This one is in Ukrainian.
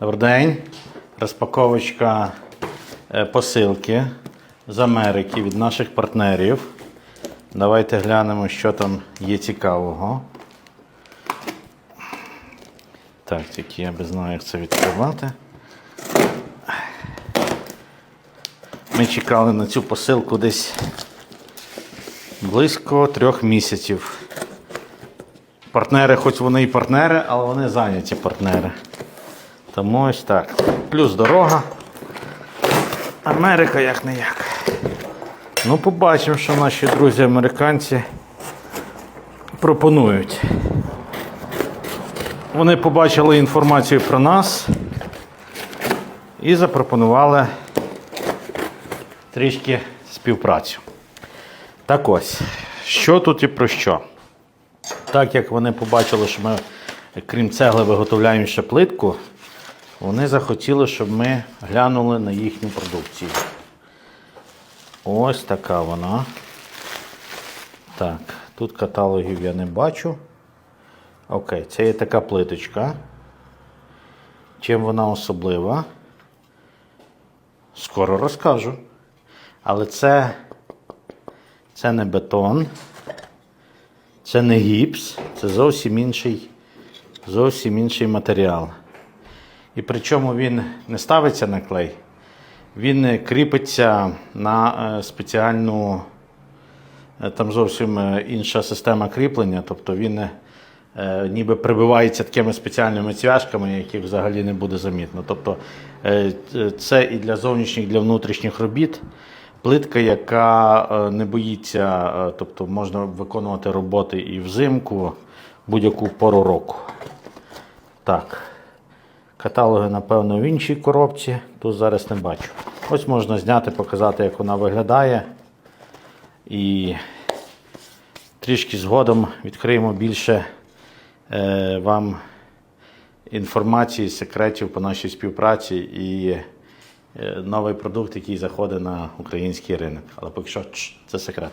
Добрий день. Розпаковочка е, посилки з Америки від наших партнерів. Давайте глянемо, що там є цікавого. Так, тільки я не знаю, як це відкривати. Ми чекали на цю посилку десь близько трьох місяців. Партнери, хоч вони і партнери, але вони зайняті партнери. Тому ось так. Плюс дорога. Америка як не як. Ну, побачимо, що наші друзі американці пропонують. Вони побачили інформацію про нас і запропонували трішки співпрацю. Так ось, що тут і про що? Так як вони побачили, що ми, крім цегли, виготовляємо ще плитку, вони захотіли, щоб ми глянули на їхню продукцію. Ось така вона. Так, тут каталогів я не бачу. Окей, це є така плиточка. Чим вона особлива? Скоро розкажу. Але це, це не бетон, це не гіпс, це зовсім інший, зовсім інший матеріал. І причому він не ставиться на клей, він кріпиться на е, спеціальну, е, там зовсім е, інша система кріплення, тобто він ніби прибивається такими спеціальними цвяшками, яких взагалі не буде замітно. Тобто це і для зовнішніх, і для внутрішніх робіт. Плитка, яка не боїться, тобто можна виконувати роботи і взимку, будь-яку пору року. Так. Каталоги, напевно, в іншій коробці. Тут зараз не бачу. Ось можна зняти, показати, як вона виглядає. І трішки згодом відкриємо більше е, вам інформації, секретів по нашій співпраці і е, новий продукт, який заходить на український ринок. Але поки що це секрет.